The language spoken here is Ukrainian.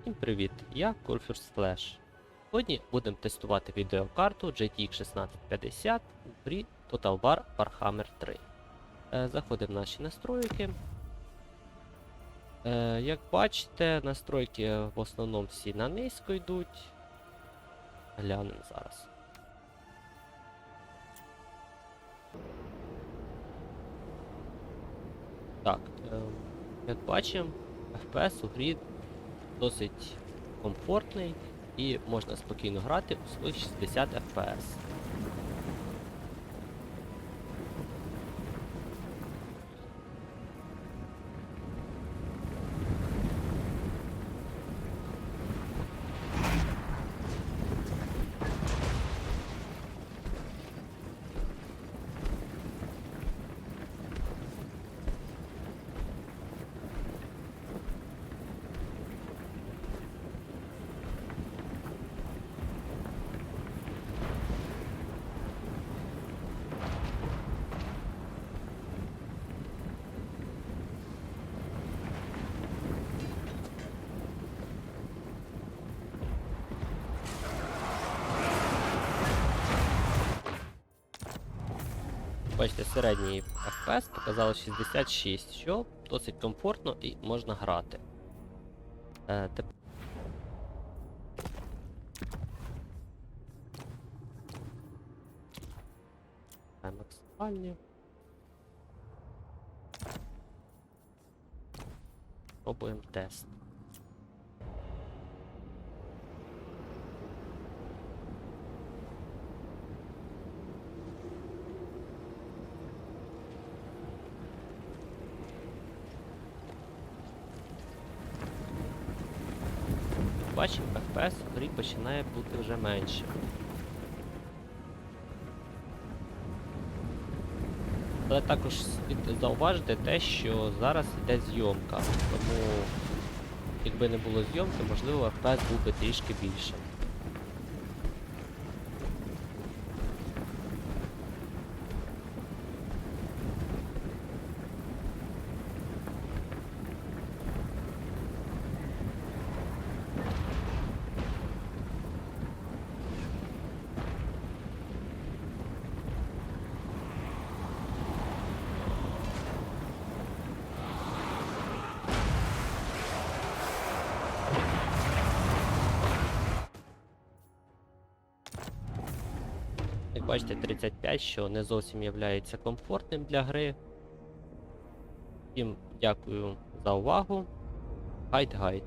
Всім привіт! Я Kurfürst Flash. Сьогодні будемо тестувати відеокарту GTX 1650 у Total War Warhammer 3. Е, Заходимо в наші настройки. Е, Як бачите, настройки в основному всі на низько йдуть. Глянемо зараз. Так, е, як бачимо, FPS у грі досить комфортний і можна спокійно грати у своїх 60 FPS. Бачите, середній FPS показало 66, що досить комфортно і можна грати. Е, теп- Е, Максимальні. Пробуємо тест. Бачимо, FPS в грі починає бути вже менше. Але також слід зауважити те, що зараз йде зйомка, тому якби не було зйомки, можливо FPS був би трішки більше. Як бачите, 35, що не зовсім є комфортним для гри. Всім дякую за увагу. Гайд-гайд.